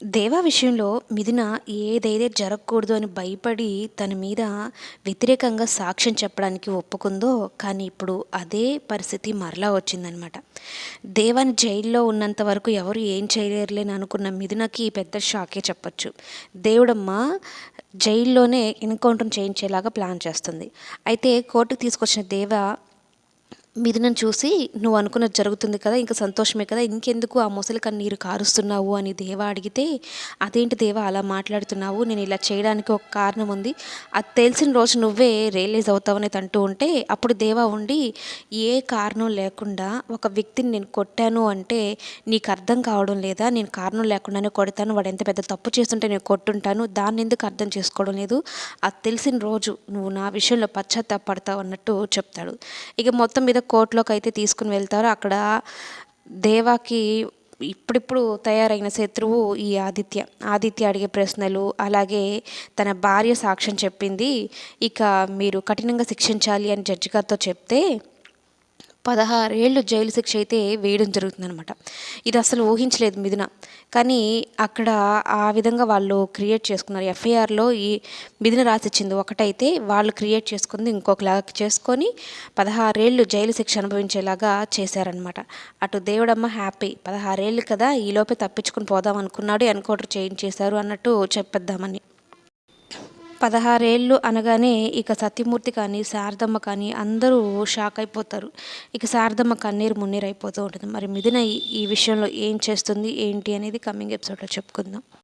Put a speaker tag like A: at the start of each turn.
A: దేవా విషయంలో మిథున ఏదైతే జరగకూడదు అని భయపడి తన మీద వ్యతిరేకంగా సాక్ష్యం చెప్పడానికి ఒప్పుకుందో కానీ ఇప్పుడు అదే పరిస్థితి మరలా వచ్చిందనమాట దేవాని జైల్లో ఉన్నంత వరకు ఎవరు ఏం చేయలేరులేని అనుకున్న మిథునకి పెద్ద షాకే చెప్పచ్చు. దేవుడమ్మ జైల్లోనే ఎన్కౌంటర్ చేయించేలాగా ప్లాన్ చేస్తుంది. అయితే కోర్టుకు తీసుకొచ్చిన దేవ మిథునను చూసి నువ్వు అనుకున్నది జరుగుతుంది కదా ఇంకా సంతోషమే కదా ఇంకెందుకు ఆ ముసలి కన్నీరు కారుస్తున్నావు? అని దేవ అడిగితే అదేంటి దేవ అలా మాట్లాడుతున్నావు? నేను ఇలా చేయడానికి ఒక కారణం ఉంది. అది తెలిసిన రోజు నువ్వే రియలైజ్ అవుతావని అంటూ ఉంటే అప్పుడు దేవ ఉండి ఏ కారణం లేకుండా ఒక వ్యక్తిని నేను కొట్టాను అంటే నీకు అర్థం కావడం లేదా? నేను కారణం లేకుండానే కొడతాను. వాడు ఎంత పెద్ద తప్పు చేస్తుంటే నేను కొట్టుంటాను. దాన్ని ఎందుకు అర్థం చేసుకోవడం లేదు? అది తెలిసిన రోజు నువ్వు నా విషయంలో పశ్చాత్తాపడతావు అన్నట్టు చెప్తాడు. ఇక మొత్తం మీద కోర్టులోకి అయితే తీసుకుని వెళ్తారు అక్కడ దేవాకి ఇప్పుడిప్పుడు తయారైన శత్రువు ఈ ఆదిత్య. ఆదిత్య అడిగే ప్రశ్నలు అలాగే తన భార్య సాక్ష్యం చెప్పింది. ఇక మీరు కఠినంగా శిక్షించాలి అని జడ్జి గారితో చెప్తే పదహారేళ్ళు జైలు శిక్ష అయితే వేయడం జరుగుతుందనమాట ఇది అసలు ఊహించలేదు మిథున. కానీ అక్కడ ఆ విధంగా వాళ్ళు క్రియేట్ చేసుకున్నారు. ఎఫ్ఐఆర్లో ఈ మిథున రాసిచ్చింది ఒకటైతే వాళ్ళు క్రియేట్ చేసుకుంది ఇంకొకలాగా చేసుకొని పదహారేళ్ళు జైలు శిక్ష అనుభవించేలాగా చేశారనమాట అటు దేవుడమ్మ హ్యాపీ పదహారేళ్ళు కదా ఈలోపే తప్పించుకుని పోదాం అనుకున్నాడు ఎన్కౌంటర్ చేయించేశారు అన్నట్టు చెప్పేద్దామని. పదహారేళ్ళు అనగానే ఇక సత్యమూర్తి కానీ శారదమ్మ కానీ అందరూ షాక్ అయిపోతారు. ఇక శారదమ్మ కన్నీరు మున్నీరు అయిపోతూ ఉంటుంది. మరి మిథున ఈ విషయంలో ఏం చేస్తుంది? ఏంటి అనేది కమింగ్ ఎపిసోడ్లో చెప్పుకుందాం.